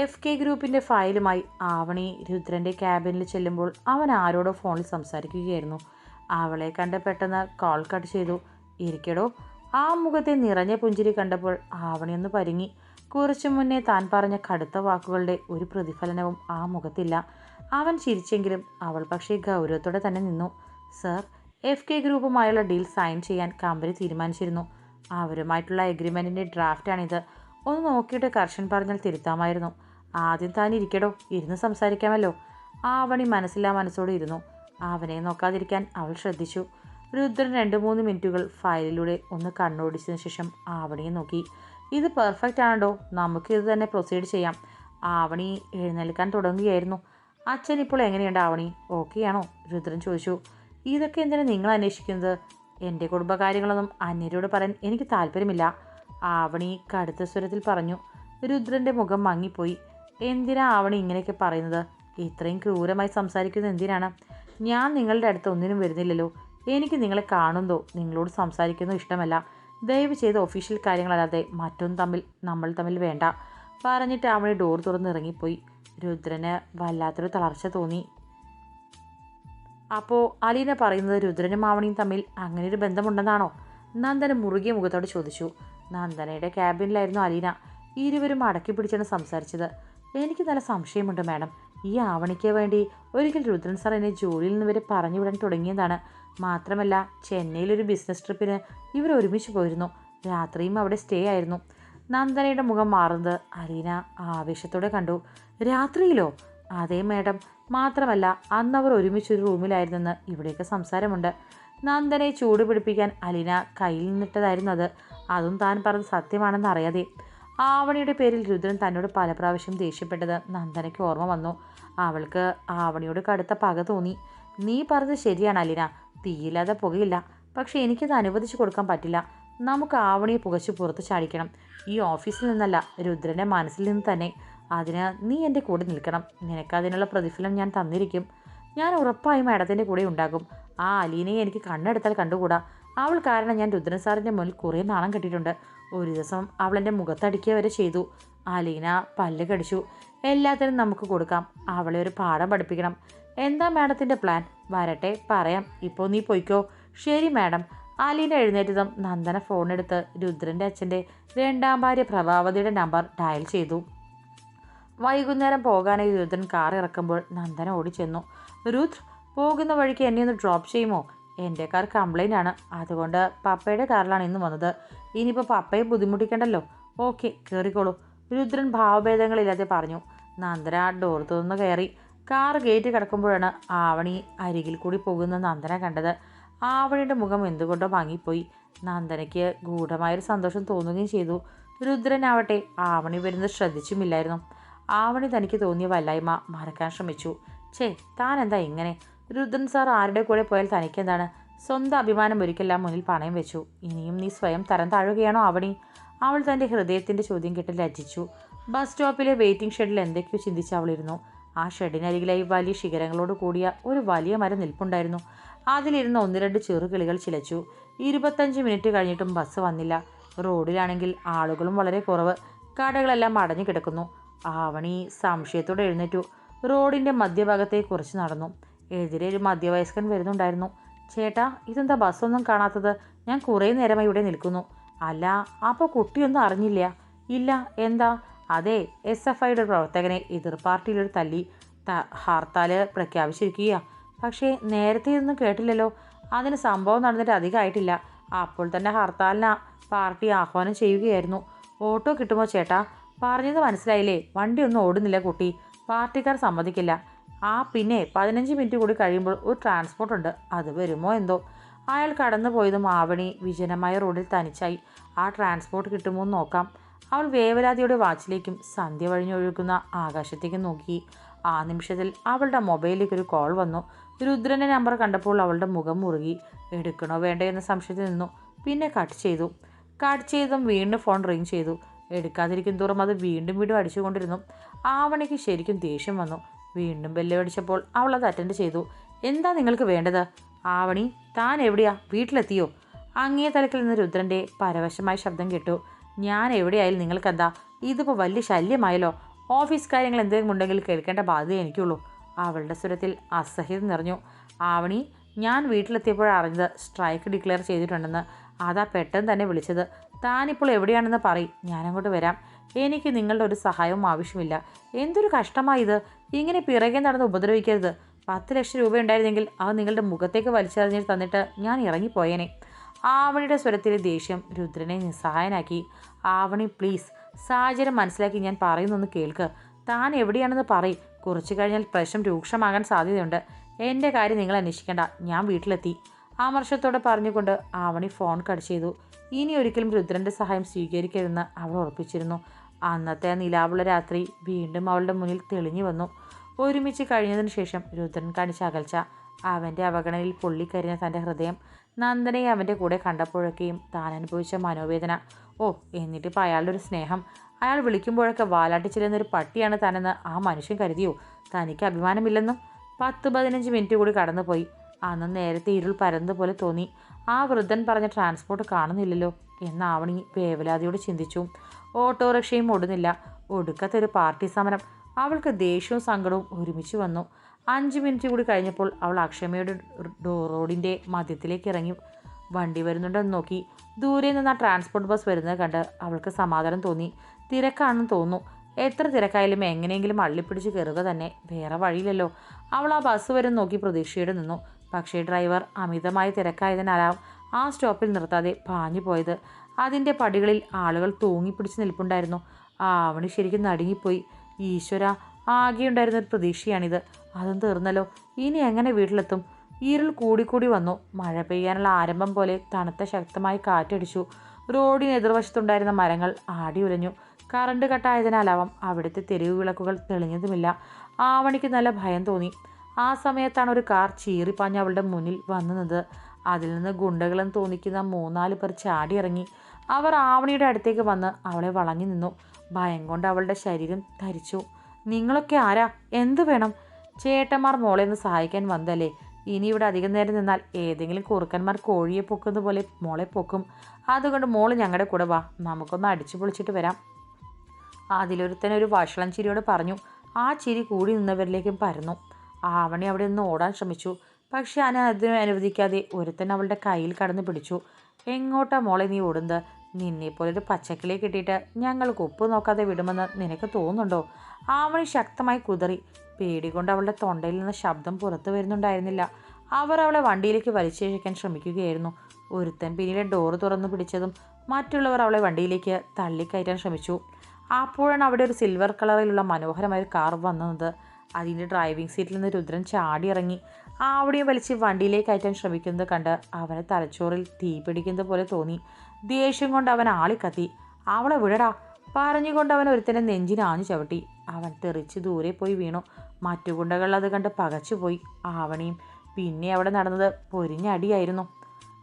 F K ഗ്രൂപ്പിന്റെ ഫയലുമായി ആവണി രുദ്രന്റെ ക്യാബിനിൽ ചെല്ലുമ്പോൾ അവൻ ആരോടോ ഫോണിൽ സംസാരിക്കുകയായിരുന്നു. അവളെ കണ്ട് പെട്ടെന്ന് കോൾ കട്ട് ചെയ്തു. ഇരിക്കടോ. ആ മുഖത്തെ നിറഞ്ഞ പുഞ്ചിരി കണ്ടപ്പോൾ ആവണി ഒന്ന് പരിങ്ങി. കുറച്ചു മുന്നേ താൻ പറഞ്ഞ കടുത്ത വാക്കുകളുടെ ഒരു പ്രതിഫലനവും ആ മുഖത്തില്ല. അവൻ ചിരിച്ചെങ്കിലും അവൾ പക്ഷേ ഗൗരവത്തോടെ തന്നെ നിന്നു. സർ എഫ് കെ ഗ്രൂപ്പുമായുള്ള ഡീൽ സൈൻ ചെയ്യാൻ കമ്പനി തീരുമാനിച്ചിരുന്നു. അവരുമായിട്ടുള്ള എഗ്രിമെന്റിന്റെ ഡ്രാഫ്റ്റാണിത് ഒന്ന് നോക്കിയിട്ട് കർഷൻ പറഞ്ഞാൽ തിരുത്താമായിരുന്നു. ആദ്യം താൻ ഇരിക്കടോ ഇരുന്ന് സംസാരിക്കാമല്ലോ. ആവണി മനസ്സില്ലാ മനസ്സോടെ ഇരുന്നു. അവനെ നോക്കാതിരിക്കാൻ അവൾ ശ്രദ്ധിച്ചു. രുദ്രൻ രണ്ട് മൂന്ന് മിനിറ്റുകൾ ഫയലിലൂടെ ഒന്ന് കണ്ണോടിച്ചതിന് ശേഷം ആവണിയെ നോക്കി. ഇത് പെർഫെക്റ്റ് ആണോ നമുക്ക് ഇത് തന്നെ പ്രൊസീഡ് ചെയ്യാം. ആവണി എഴുന്നേൽക്കാൻ തുടങ്ങുകയായിരുന്നു. അച്ഛൻ ഇപ്പോൾ എങ്ങനെയുണ്ട് ആവണി? ആണോ? രുദ്രൻ ചോദിച്ചു. ഇതൊക്കെ എന്തിനാണ് നിങ്ങൾ അന്വേഷിക്കുന്നത്? എന്റെ കുടുംബകാര്യങ്ങളൊന്നും അന്യരോട് പറയാൻ എനിക്ക് താല്പര്യമില്ല. ആവണി കടുത്ത സ്വരത്തിൽ പറഞ്ഞു. രുദ്രന്റെ മുഖം മങ്ങിപ്പോയി. എന്തിനാ ആവണി ഇങ്ങനെയൊക്കെ പറയുന്നത്? ഇത്രയും ക്രൂരമായി സംസാരിക്കുന്നത് എന്തിനാണ്? ഞാൻ നിങ്ങളുടെ അടുത്ത് ഒന്നിനും വരുന്നില്ലല്ലോ. എനിക്ക് നിങ്ങളെ കാണുന്നതോ നിങ്ങളോട് സംസാരിക്കുന്നതോ ഇഷ്ടമല്ല. ദയവ് ചെയ്ത് ഒഫീഷ്യൽ കാര്യങ്ങളല്ലാതെ മറ്റൊന്നും തമ്മിൽ നമ്മൾ തമ്മിൽ വേണ്ട. പറഞ്ഞിട്ട് അവളെ ഡോർ തുറന്ന് ഇറങ്ങിപ്പോയി. രുദ്രന് വല്ലാത്തൊരു തളർച്ച തോന്നി. അപ്പോൾ അലീന പറയുന്നത് രുദ്രനും ആവണിയും തമ്മിൽ അങ്ങനെ ഒരു ബന്ധമുണ്ടെന്നാണോ? നന്ദന മുറുകിയ മുഖത്തോട് ചോദിച്ചു. നന്ദനയുടെ ക്യാബിനിലായിരുന്നു അലീന. ഇരുവരും അടക്കി പിടിച്ചാണ് സംസാരിച്ചത്. എനിക്ക് നല്ല സംശയമുണ്ട് മാഡം. ഈ ആവണിക്ക് വേണ്ടി ഒരിക്കൽ രുദ്രൻ സാർ എന്നെ ജോലിയിൽ നിന്ന് വരെ പറഞ്ഞു വിടാൻ തുടങ്ങിയതാണ്. മാത്രമല്ല ചെന്നൈയിലൊരു ബിസിനസ് ട്രിപ്പിന് ഇവർ ഒരുമിച്ച് പോയിരുന്നു. രാത്രിയും അവിടെ സ്റ്റേ ആയിരുന്നു. നന്ദനയുടെ മുഖം മാറുന്നത് അലീന ആവേശത്തോടെ കണ്ടു. രാത്രിയിലോ? അതേ മാഡം. മാത്രമല്ല അന്ന് അവർ ഒരുമിച്ചൊരു റൂമിലായിരുന്നെന്ന് ഇവിടെയൊക്കെ സംസാരമുണ്ട്. നന്ദനെ ചൂട് പിടിപ്പിക്കാൻ അലീന കയ്യിൽ നിന്നിട്ടതായിരുന്നു അത്. അതും താൻ പറഞ്ഞ സത്യമാണെന്ന് അറിയാതെ. ആവണിയുടെ പേരിൽ രുദ്രൻ തന്നോട് പല പ്രാവശ്യം ദേഷ്യപ്പെട്ടത് നന്ദനയ്ക്ക് ഓർമ്മ വന്നു. അവൾക്ക് ആവണിയോട് കടുത്ത പക തോന്നി. നീ പറഞ്ഞത് ശരിയാണ് അലിന. തീയില്ലാതെ പുകയില്ല. പക്ഷെ എനിക്കത് അനുവദിച്ചു കൊടുക്കാൻ പറ്റില്ല. നമുക്ക് ആവണിയെ പുകച്ച് പുറത്ത് ചാടിക്കണം. ഈ ഓഫീസിൽ നിന്നല്ല രുദ്രന്റെ മനസ്സിൽ നിന്ന് തന്നെ. അതിന് നീ എന്റെ കൂടെ നിൽക്കണം. നിനക്ക് അതിനുള്ള പ്രതിഫലം ഞാൻ തന്നിരിക്കും. ഞാൻ ഉറപ്പായും മാഡത്തിന്റെ കൂടെ ഉണ്ടാകും. ആ അലീനയെ എനിക്ക് കണ്ണെടുത്താൽ കണ്ടുകൂടാ. അവൾ കാരണം ഞാൻ രുദ്രൻ സാറിന്റെ മുന്നിൽ കുറേ നാണം കെട്ടിയിട്ടുണ്ട്. ഒരു ദിവസം അവൾ എന്റെ മുഖത്തടിക്കുക വരെ ചെയ്തു. അലീന പല്ല് കടിച്ചു. എല്ലാത്തിനും നമുക്ക് കൊടുക്കാം. അവളെ ഒരു പാഠം പഠിപ്പിക്കണം. എന്താ മാഡത്തിന്റെ പ്ലാൻ? വരട്ടെ പറയാം. ഇപ്പോൾ നീ പോയിക്കോ. ശരി മാഡം. അലീന എഴുന്നേറ്റതും നന്ദന ഫോണെടുത്ത് രുദ്രന്റെ അച്ഛന്റെ രണ്ടാം ഭാര്യ പ്രഭാവതിയുടെ നമ്പർ ഡയൽ ചെയ്തു. വൈകുന്നേരം പോകാനായി രുദ്രൻ കാർ ഇറക്കുമ്പോൾ നന്ദന ഓടിച്ചെന്നു. രുദ്ര പോകുന്ന വഴിക്ക് എന്നെ ഒന്ന് ഡ്രോപ്പ് ചെയ്യുമോ? എന്റെ കാർ കംപ്ലൈന്റ് ആണ്. അതുകൊണ്ട് പപ്പയുടെ കാറിലാണ് ഇന്ന് വന്നത്. ഇനിയിപ്പോൾ പപ്പയെ ബുദ്ധിമുട്ടിക്കണ്ടല്ലോ? ഓക്കെ കയറിക്കോളൂ രുദ്രൻ ഭാവഭേദങ്ങളില്ലാതെ പറഞ്ഞു. നന്ദന ഡോർ തുറന്ന് കയറി. കാർ ഗേറ്റ് കിടക്കുമ്പോഴാണ് ആവണി അരികിൽ കൂടി പോകുന്ന നന്ദന കണ്ടത്. ആവണിയുടെ മുഖം എന്തുകൊണ്ടോ വാങ്ങിപ്പോയി നന്ദനയ്ക്ക് ഗൂഢമായൊരു സന്തോഷം തോന്നുകയും ചെയ്തു. രുദ്രനാവട്ടെ ആവണി വരുന്നത് ശ്രദ്ധിച്ചുമില്ലായിരുന്നു. ആവണി തനിക്ക് തോന്നിയ വല്ലായ്മ മറക്കാൻ ശ്രമിച്ചു. ഛേ താൻ എന്താ ഇങ്ങനെ? രുദ്രൻ സാർ ആരുടെ കൂടെ പോയാൽ തനിക്കെന്താണ്? സ്വന്തം അഭിമാനം ഒരിക്കലാം മുന്നിൽ പണയം വെച്ചു. ഇനിയും നീ സ്വയം തരം താഴുകയാണോ അവണി അവൾ തന്റെ ഹൃദയത്തിന്റെ ചോദ്യം കേട്ട് ലജ്ജിച്ചു. ബസ് സ്റ്റോപ്പിലെ വെയിറ്റിംഗ് ഷെഡിൽ എന്തൊക്കെയോ ചിന്തിച്ച് അവളിരുന്നു. ആ ഷെഡിനരികിലായി വലിയ ശിഖരങ്ങളോട് കൂടിയ ഒരു വലിയ മരം നിൽപ്പുണ്ടായിരുന്നു. അതിലിരുന്ന് ഒന്ന് രണ്ട് ചെറുകിളികൾ ചിലച്ചു. ഇരുപത്തഞ്ച് മിനിറ്റ് കഴിഞ്ഞിട്ടും ബസ് വന്നില്ല. റോഡിലാണെങ്കിൽ ആളുകളും വളരെ കുറവ്. കടകളെല്ലാം അടഞ്ഞു കിടക്കുന്നു. ആവണി സംശയത്തോടെ എഴുന്നേറ്റു. റോഡിന്റെ മധ്യഭാഗത്തെ കുറച്ച് നടന്നു. എതിരെ ഒരു മധ്യവയസ്കൻ വരുന്നുണ്ടായിരുന്നു. ചേട്ടാ ഇതെന്താ ബസ്സൊന്നും കാണാത്തത്? ഞാൻ കുറേ നേരമായി ഇവിടെ നിൽക്കുന്നു. അല്ല അപ്പോൾ കുട്ടിയൊന്നും അറിഞ്ഞില്ല. ഇല്ല എന്താ? അതെ എസ് എഫ് ഐയുടെ പ്രവർത്തകനെ എതിർ പാർട്ടിയിലൊരു തല്ലി ഹർത്താൽ പ്രഖ്യാപിച്ചിരിക്കുക പക്ഷേ നേരത്തെ ഇതൊന്നും കേട്ടില്ലല്ലോ. അതിന് സംഭവം നടന്നിട്ട് അധികമായിട്ടില്ല. അപ്പോൾ തന്നെ ഹർത്താലിന് പാർട്ടി ആഹ്വാനം ചെയ്യുകയായിരുന്നു. ഓട്ടോ കിട്ടുമോ ചേട്ടാ? പറഞ്ഞത് മനസ്സിലായില്ലേ? വണ്ടി ഒന്നും ഓടുന്നില്ല കുട്ടി. പാർട്ടിക്കാർ സമ്മതിക്കില്ല. ആ പിന്നെ പതിനഞ്ച് മിനിറ്റ് കൂടി കഴിയുമ്പോൾ ഒരു ട്രാൻസ്പോർട്ട് ഉണ്ട്. അത് വരുമോ എന്തോ? അയാൾ കടന്നു പോയതും ആവണി വിജനമായ റോഡിൽ തനിച്ചായി. ആ ട്രാൻസ്പോർട്ട് കിട്ടുമോ എന്ന് നോക്കാം. അവൾ വേവലാതിയുടെ വാച്ചിലേക്കും സന്ധ്യ വഴിഞ്ഞൊഴുകുന്ന ആകാശത്തേക്കും നോക്കി. ആ നിമിഷത്തിൽ അവളുടെ മൊബൈലിലേക്ക് ഒരു കോൾ വന്നു. രുദ്രന്റെ നമ്പർ കണ്ടപ്പോൾ അവളുടെ മുഖം മുറുകി. എടുക്കണോ വേണ്ടോ എന്ന സംശയത്തിൽ നിന്നു. പിന്നെ കട്ട് ചെയ്തു. കട്ട് ചെയ്തും വീണ്ടും ഫോൺ റിങ് ചെയ്തു. എടുക്കാതിരിക്കും തോറും അത് വീണ്ടും വീണ്ടും അടിച്ചുകൊണ്ടിരുന്നു. ആവണിക്ക് ശരിക്കും ദേഷ്യം വന്നു. വീണ്ടും ബെല്ലടിച്ചപ്പോൾ അവൾ അത് അറ്റൻഡ് ചെയ്തു. എന്താ നിങ്ങൾക്ക് വേണ്ടത്? ആവണി താൻ എവിടെയാ? വീട്ടിലെത്തിയോ? അങ്ങേ തലക്കിൽ നിന്ന് രുദ്രന്റെ പരവശമായ ശബ്ദം കേട്ടു. ഞാൻ എവിടെയായാലും നിങ്ങൾക്കെന്താ? ഇതിപ്പോൾ വലിയ ശല്യമായല്ലോ. ഓഫീസ് കാര്യങ്ങൾ എന്തെങ്കിലും ഉണ്ടെങ്കിൽ കേൾക്കേണ്ട ബാധ്യത എനിക്കുള്ളൂ. അവളുടെ സ്വരത്തിൽ അസഹ്യം നിറഞ്ഞു. ആവണി ഞാൻ വീട്ടിലെത്തിയപ്പോഴാണ് അറിഞ്ഞത് സ്ട്രൈക്ക് ഡിക്ലെയർ ചെയ്തിട്ടുണ്ടെന്ന്. അതാ പെട്ടെന്ന് തന്നെ വിളിച്ചത്. താനിപ്പോൾ എവിടെയാണെന്ന് പറയും. ഞാനങ്ങോട്ട് വരാം. എനിക്ക് നിങ്ങളുടെ ഒരു സഹായവും ആവശ്യമില്ല. എന്തൊരു കഷ്ടമായത് ഇങ്ങനെ പിറകെ നടന്ന് ഉപദ്രവിക്കരുത്. പത്ത് ലക്ഷം രൂപ ഉണ്ടായിരുന്നെങ്കിൽ അവ നിങ്ങളുടെ മുഖത്തേക്ക് വലിച്ചെറിഞ്ഞിട്ട് തന്നിട്ട് ഞാൻ ഇറങ്ങിപ്പോയേനെ. ആവണിയുടെ സ്വരത്തിലെ ദേഷ്യം രുദ്രനെ നിസ്സഹായനാക്കി. ആവണി പ്ലീസ് സാഹചര്യം മനസ്സിലാക്കി ഞാൻ പറയുന്നൊന്ന് കേൾക്ക്. താൻ എവിടെയാണെന്ന് പറയും കുറച്ചു കഴിഞ്ഞാൽ പ്രശ്നം രൂക്ഷമാകാൻ സാധ്യതയുണ്ട്. എന്റെ കാര്യം നിങ്ങൾ അന്വേഷിക്കേണ്ട. ഞാൻ വീട്ടിലെത്തി. ആമർഷത്തോടെ പറഞ്ഞുകൊണ്ട് ആവണി ഫോൺ കട്ട് ചെയ്തു. ഇനി ഒരിക്കലും രുദ്രന്റെ സഹായം സ്വീകരിക്കരുതെന്ന് അവൾ ഉറപ്പിച്ചിരുന്നു. അന്നത്തെ ആ നിലാവുള്ള രാത്രി വീണ്ടും അവളുടെ മുന്നിൽ തെളിഞ്ഞു വന്നു. ഒരുമിച്ച് കഴിഞ്ഞതിന് ശേഷം രുദ്രൻ കാണിച്ച അകൽച്ച അവന്റെ അവഗണനയിൽ പൊള്ളിക്കരിഞ്ഞ തന്റെ ഹൃദയം നന്ദനെ അവന്റെ കൂടെ കണ്ടപ്പോഴൊക്കെയും താൻ അനുഭവിച്ച മനോവേദന. ഓ എന്നിട്ടിപ്പോൾ അയാളുടെ ഒരു സ്നേഹം. അയാൾ വിളിക്കുമ്പോഴൊക്കെ വാലാട്ടി ചെല്ലുന്നൊരു പട്ടിയാണ് താനെന്ന് ആ മനുഷ്യൻ കരുതിയോ? തനിക്ക് അഭിമാനമില്ലെന്നും പത്ത് പതിനഞ്ച് മിനിറ്റ് കൂടി കടന്നുപോയി. അന്ന് നേരത്തെ ഇരുൾ പരന്നതുപോലെ തോന്നി. ആ വൃദ്ധൻ പറഞ്ഞ ട്രാൻസ്പോർട്ട് കാണുന്നില്ലല്ലോ എന്ന് ആവണി വേവലാതിയോട് ചിന്തിച്ചു. ഓട്ടോറിക്ഷയും ഓടുന്നില്ല. ഒടുക്കത്തൊരു പാർട്ടി സമരം. അവൾക്ക് ദേഷ്യവും സങ്കടവും ഒരുമിച്ച് വന്നു. അഞ്ച് മിനിറ്റ് കൂടി കഴിഞ്ഞപ്പോൾ അവൾ അക്ഷമയുടെ റോഡിന്റെ മധ്യത്തിലേക്ക് ഇറങ്ങി വണ്ടി വരുന്നുണ്ടെന്ന് നോക്കി. ദൂരെ നിന്ന് ആ ട്രാൻസ്പോർട്ട് ബസ് വരുന്നത് കണ്ട് അവൾക്ക് സമാധാനം തോന്നി. തിരക്കാണെന്ന് തോന്നുന്നു. എത്ര തിരക്കായാലും എങ്ങനെയെങ്കിലും അള്ളിപ്പിടിച്ച് കയറുക തന്നെ വേറെ വഴിയില്ലല്ലോ. അവൾ ആ ബസ് വരും നോക്കി പ്രതീക്ഷയോടെ നിന്നു. പക്ഷേ ഡ്രൈവർ അമിതമായ തിരക്കായതിനാലാവും ആ സ്റ്റോപ്പിൽ നിർത്താതെ പാഞ്ഞു പോയത്. അതിന്റെ പടികളിൽ ആളുകൾ തൂങ്ങിപ്പിടിച്ച് നിൽപ്പുണ്ടായിരുന്നു. ആ അവന് ശരിക്കും നടുങ്ങിപ്പോയി. ഈശ്വര ആകെയുണ്ടായിരുന്ന ഒരു പ്രതീക്ഷയാണിത്. അതും തീർന്നല്ലോ. ഇനി എങ്ങനെ വീട്ടിലെത്തും? ഇരുൾ കൂടിക്കൂടി വന്നു. മഴ പെയ്യാനുള്ള ആരംഭം പോലെ തണുത്ത ശക്തമായി കാറ്റടിച്ചു. റോഡിന് എതിർവശത്തുണ്ടായിരുന്ന മരങ്ങൾ ആടി ഉലഞ്ഞു. കറണ്ട് കട്ടായതിനാലാവാം അവിടുത്തെ തെരുവ് വിളക്കുകൾ തെളിഞ്ഞതുമില്ല. ആവണിക്ക് നല്ല ഭയം തോന്നി. ആ സമയത്താണ് ഒരു കാർ ചീറിപ്പാഞ്ഞ് അവളുടെ മുന്നിൽ വന്നത്. അതിൽ നിന്ന് ഗുണ്ടകളും തോന്നിക്കുന്ന മൂന്നാൽ പേർ ചാടിയിറങ്ങി. അവർ ആവണിയുടെ അടുത്തേക്ക് വന്ന് അവളെ വളഞ്ഞു നിന്നു. ഭയം കൊണ്ട് അവളുടെ ശരീരം ധരിച്ചു. നിങ്ങളൊക്കെ ആരാ? എന്ത് വേണം? ചേട്ടന്മാർ മോളെ ഒന്ന് സഹായിക്കാൻ വന്നല്ലേ? ഇനി ഇവിടെ അധികം നേരം നിന്നാൽ ഏതെങ്കിലും കുറുക്കന്മാർ കോഴിയെ പൊക്കുന്ന പോലെ മോളെ പൊക്കും. അതുകൊണ്ട് മോൾ ഞങ്ങളുടെ കൂടെ വാ. നമുക്കൊന്ന് അടിച്ചു പൊളിച്ചിട്ട് വരാം. അതിലൊരുത്തൻ ഒരു വഷളം ചിരിയോട് പറഞ്ഞു. ആ ചിരി കൂടി നിന്നവരിലേക്കും പരന്നു. ആവണി അവിടെ നിന്ന് ഓടാൻ ശ്രമിച്ചു. പക്ഷേ ഞാൻ അതിനെ അനുവദിക്കാതെ ഒരുത്തൻ അവളുടെ കയ്യിൽ കടന്നു പിടിച്ചു. എങ്ങോട്ടാ മോളെ നീ ഓടുന്നത്? നിന്നെപ്പോലെ ഒരു പച്ചക്കിളിയെ കിട്ടിയിട്ട് ഞങ്ങൾക്ക് ഉപ്പ് നോക്കാതെ വിടുമെന്ന് നിനക്ക് തോന്നുന്നുണ്ടോ? ആമണി ശക്തമായി കുതറി. പേടികൊണ്ട് അവളുടെ തൊണ്ടയിൽ നിന്ന് ശബ്ദം പുറത്തു വരുന്നുണ്ടായിരുന്നില്ല. അവർ അവളെ വണ്ടിയിലേക്ക് വലിച്ചേക്കാൻ ശ്രമിക്കുകയായിരുന്നു. ഒരുത്തൻ പിന്നിലെ ഡോറ് തുറന്നു പിടിച്ചതും മറ്റുള്ളവർ അവളെ വണ്ടിയിലേക്ക് തള്ളിക്കയറ്റാൻ ശ്രമിച്ചു. അപ്പോഴാണ് അവിടെ ഒരു സിൽവർ കളറിലുള്ള മനോഹരമായ ഒരു കാർ വന്നത്. അതിന്റെ ഡ്രൈവിംഗ് സീറ്റിൽ നിന്ന് രുദ്രൻ ചാടി ഇറങ്ങി ആവിടെയും വലിച്ച് വണ്ടിയിലേക്ക് കയറ്റാൻ ശ്രമിക്കുന്നത് കണ്ട് അവനെ തലച്ചോറിൽ തീ പിടിക്കുന്നത് പോലെ തോന്നി. ദേഷ്യം കൊണ്ട് അവൻ ആളിക്കത്തി. അവളെ വിടടാ. പറഞ്ഞുകൊണ്ട് അവൻ ഒരുത്തനെ നെഞ്ചിനാഞ്ഞു ചവിട്ടി. അവൻ തെറിച്ച് ദൂരെ പോയി വീണു. മറ്റു ഗുണ്ടകൾ അത് കണ്ട് പകച്ചുപോയി ആവണിയും പിന്നെ അവിടെ നടന്നത് പൊരിഞ്ഞടിയായിരുന്നു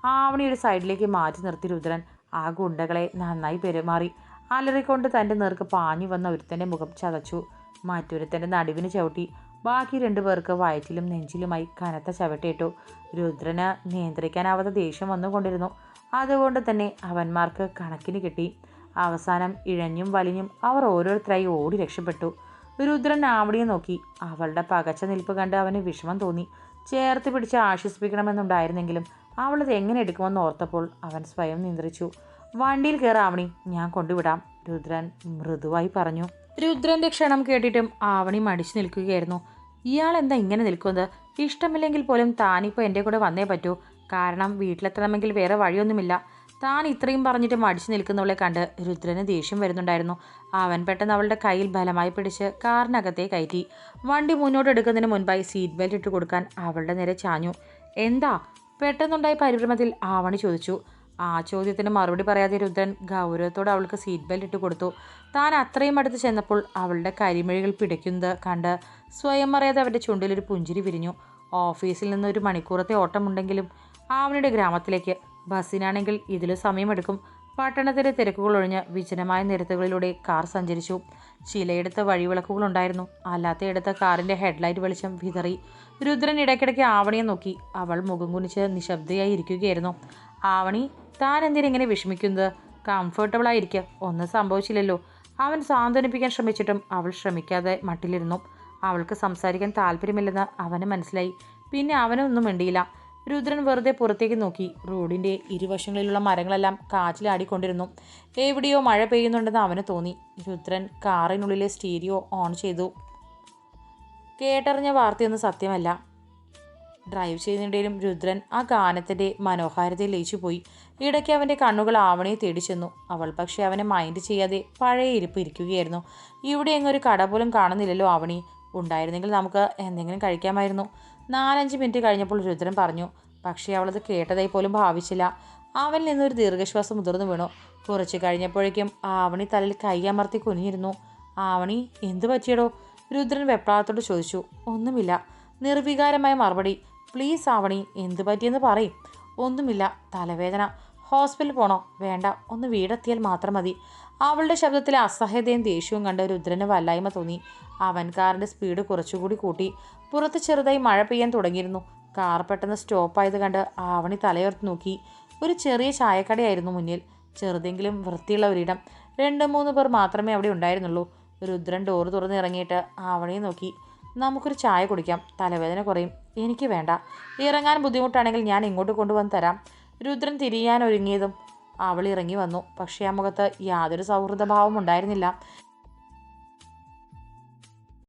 ആവണി ഒരു സൈഡിലേക്ക് മാറ്റി നിർത്തി രുദ്രൻ. ആ ഗുണ്ടകളെ നന്നായി പെരുമാറി. അലറിക്കൊണ്ട് തന്റെ നേർക്ക് പാഞ്ഞു വന്ന ഒരുത്തന്റെ മുഖം ചതച്ചു. മറ്റൊരുത്തന്റെ നടുവിന് ചവിട്ടി. ബാക്കി രണ്ടു പേർക്ക് വയറ്റിലും നെഞ്ചിലുമായി കനത്ത ചവിട്ടേറ്റു രുദ്രന് നിയന്ത്രിക്കാനാവാത്ത ദേഷ്യം വന്നുകൊണ്ടിരുന്നു. അതുകൊണ്ട് തന്നെ അവന്മാർക്ക് കണക്കിന് കിട്ടി. അവസാനം ഇഴഞ്ഞും വലിഞ്ഞും അവർ ഓരോരുത്തരായി ഓടി രക്ഷപ്പെട്ടു. രുദ്രൻ ആവടിയെ നോക്കി. അവളുടെ പകച്ച നിൽപ്പ് കണ്ട് അവന് വിഷമം തോന്നി. ചേർത്ത് പിടിച്ച് ആശ്വസിപ്പിക്കണമെന്നുണ്ടായിരുന്നെങ്കിലും അവളത് എങ്ങനെ എടുക്കുമെന്ന് ഓർത്തപ്പോൾ അവൻ സ്വയം നിയന്ത്രിച്ചു വണ്ടിയിൽ കയറാവണി ഞാൻ കൊണ്ടുവിടാം. രുദ്രൻ മൃദുവായി പറഞ്ഞു. രുദ്രന്റെ ക്ഷണം കേട്ടിട്ടും ആവണി മടിച്ചു നിൽക്കുകയായിരുന്നു. ഇയാൾ എന്താ ഇങ്ങനെ നിൽക്കുന്നത്? ഇഷ്ടമില്ലെങ്കിൽ പോലും താനിപ്പോൾ എന്റെ കൂടെ വന്നേ പറ്റൂ. കാരണം വീട്ടിലെത്തണമെങ്കിൽ വേറെ വഴിയൊന്നുമില്ല. താൻ ഇത്രയും പറഞ്ഞിട്ട് മടിച്ചു നിൽക്കുന്നവളെ കണ്ട് രുദ്രന് ദേഷ്യം വരുന്നുണ്ടായിരുന്നു. അവൻ പെട്ടെന്ന് അവളുടെ കയ്യിൽ ബലമായി പിടിച്ച് കാറിനകത്തെ കയറ്റി. വണ്ടി മുന്നോട്ട് എടുക്കുന്നതിന് മുൻപായി സീറ്റ് ബെൽറ്റ് ഇട്ട് കൊടുക്കാൻ അവളുടെ നേരെ ചാഞ്ഞു. എന്താ? പെട്ടെന്നുണ്ടായ പരിഭ്രമത്തിൽ ആവണി ചോദിച്ചു. ആ ചോദ്യത്തിന് മറുപടി പറയാതെ രുദ്രൻ ഗൗരവത്തോടെ അവൾക്ക് സീറ്റ് ബെൽറ്റ് ഇട്ട് കൊടുത്തു. താൻ അത്രയും അടുത്ത് ചെന്നപ്പോൾ അവളുടെ കരിമഴികൾ പിടയ്ക്കുന്നത് കണ്ട് സ്വയം അറിയാതെ അവന്റെ ചുണ്ടിലൊരു പുഞ്ചിരി വിരിഞ്ഞു. ഓഫീസിൽ നിന്ന് ഒരു മണിക്കൂറത്തെ ഓട്ടമുണ്ടെങ്കിലും ആവണിയുടെ ഗ്രാമത്തിലേക്ക് ബസ്സിനാണെങ്കിൽ ഇതിൽ സമയമെടുക്കും. പട്ടണത്തിലെ തിരക്കുകൾ ഒഴിഞ്ഞ് വിജനമായ നിരത്തുകളിലൂടെ കാർ സഞ്ചരിച്ചു. ചിലയിടത്ത് വഴിവിളക്കുകളുണ്ടായിരുന്നു അല്ലാത്തയിടത്ത് കാറിന്റെ ഹെഡ്ലൈറ്റ് വെളിച്ചം വിതറി. രുദ്രൻ ഇടയ്ക്കിടയ്ക്ക് ആവണിയെ നോക്കി. അവൾ മുഖം കുനിച്ച് നിശബ്ദയായി ഇരിക്കുകയായിരുന്നു ആവണി താൻ എന്തിനെങ്ങനെ വിഷമിക്കുന്നത്? കംഫർട്ടബിളായിരിക്കുക ഒന്നും സംഭവിച്ചില്ലല്ലോ. അവൻ സാന്ത്വനിപ്പിക്കാൻ ശ്രമിച്ചിട്ടും അവൾ ശ്രമിക്കാതെ മട്ടിലിരുന്നു. അവൾക്ക് സംസാരിക്കാൻ താല്പര്യമില്ലെന്ന് അവന് മനസ്സിലായി. പിന്നെ അവനൊന്നും മിണ്ടിയില്ല. രുദ്രൻ വെറുതെ പുറത്തേക്ക് നോക്കി. റോഡിന്റെ ഇരുവശങ്ങളിലുള്ള മരങ്ങളെല്ലാം കാറ്റിലാടിക്കൊണ്ടിരുന്നു. എവിടെയോ മഴ പെയ്യുന്നുണ്ടെന്ന് അവന് തോന്നി. രുദ്രൻ കാറിനുള്ളിലെ സ്റ്റീരിയോ ഓൺ ചെയ്തു. കേട്ടറിഞ്ഞ വാർത്തയൊന്നും സത്യമല്ല. ഡ്രൈവ് ചെയ്യുന്നതിനിടയിലും രുദ്രൻ ആ ഗാനത്തിന്റെ മനോഹാരിതയിൽ ലയിച്ചുപോയി. ഇടയ്ക്ക് അവന്റെ കണ്ണുകൾ ആവണിയെ തേടി ചെന്നു. അവൾ പക്ഷേ അവനെ മൈൻഡ് ചെയ്യാതെ പഴയ ഇരിപ്പ് ഇരിക്കുകയായിരുന്നു. ഇവിടെ എങ്ങും ഒരു കട പോലും കാണുന്നില്ലല്ലോ ആവണി. ഉണ്ടായിരുന്നെങ്കിൽ നമുക്ക് എന്തെങ്കിലും കഴിക്കാമായിരുന്നു. നാലഞ്ച് മിനിറ്റ് കഴിഞ്ഞപ്പോൾ രുദ്രൻ പറഞ്ഞു. പക്ഷേ അവളത് കേട്ടതായി പോലും ഭാവിച്ചില്ല. അവനിൽ നിന്നൊരു ദീർഘശ്വാസം മുതിർന്നു വീണു. കുറച്ച് കഴിഞ്ഞപ്പോഴേക്കും ആവണി തലയിൽ കൈയമർത്തി കുനിഞ്ഞിരുന്നു. ആവണി എന്തു പറ്റിയടോ? രുദ്രൻ വെപ്രാളത്തോട് ചോദിച്ചു. ഒന്നുമില്ല. നിർവികാരമായ മറുപടി. പ്ലീസ് ആവണി എന്തു പറ്റിയെന്ന് പറയും. ഒന്നുമില്ല. തലവേദന. ഹോസ്പിറ്റലിൽ പോണോ? വേണ്ട. ഒന്ന് വീടെത്തിയാൽ മാത്രം മതി. അവളുടെ ശബ്ദത്തിലെ അസഹ്യതയും ദേഷ്യവും കണ്ട് രുദ്രന് വല്ലായ്മ തോന്നി. അവൻ കാറിന്റെ സ്പീഡ് കുറച്ചുകൂടി കൂട്ടി. പുറത്ത് ചെറുതായി മഴ പെയ്യാൻ തുടങ്ങിയിരുന്നു. കാർ പെട്ടെന്ന് സ്റ്റോപ്പായത് കണ്ട് ആവണി തലയുർത്ത് നോക്കി. ഒരു ചെറിയ ചായക്കടയായിരുന്നു മുന്നിൽ. ചെറുതെങ്കിലും വൃത്തിയുള്ള ഒരിടം. രണ്ട് മൂന്ന് പേർ മാത്രമേ അവിടെ ഉണ്ടായിരുന്നുള്ളൂ. രുദ്രൻ ഡോറ് തുറന്ന് ഇറങ്ങിയിട്ട് ആവണിയെ നോക്കി. നമുക്കൊരു ചായ കുടിക്കാം. തലവേദന കുറയും. എനിക്ക് വേണ്ട. ഇറങ്ങാൻ ബുദ്ധിമുട്ടാണെങ്കിൽ ഞാൻ ഇങ്ങോട്ട് കൊണ്ടുവന്ന് തരാം. രുദ്രൻ തിരിയാൻ ഒരുങ്ങിയതും അവൾ ഇറങ്ങി വന്നു. പക്ഷേ ആ മുഖത്ത് യാതൊരു സൗഹൃദഭാവം ഉണ്ടായിരുന്നില്ല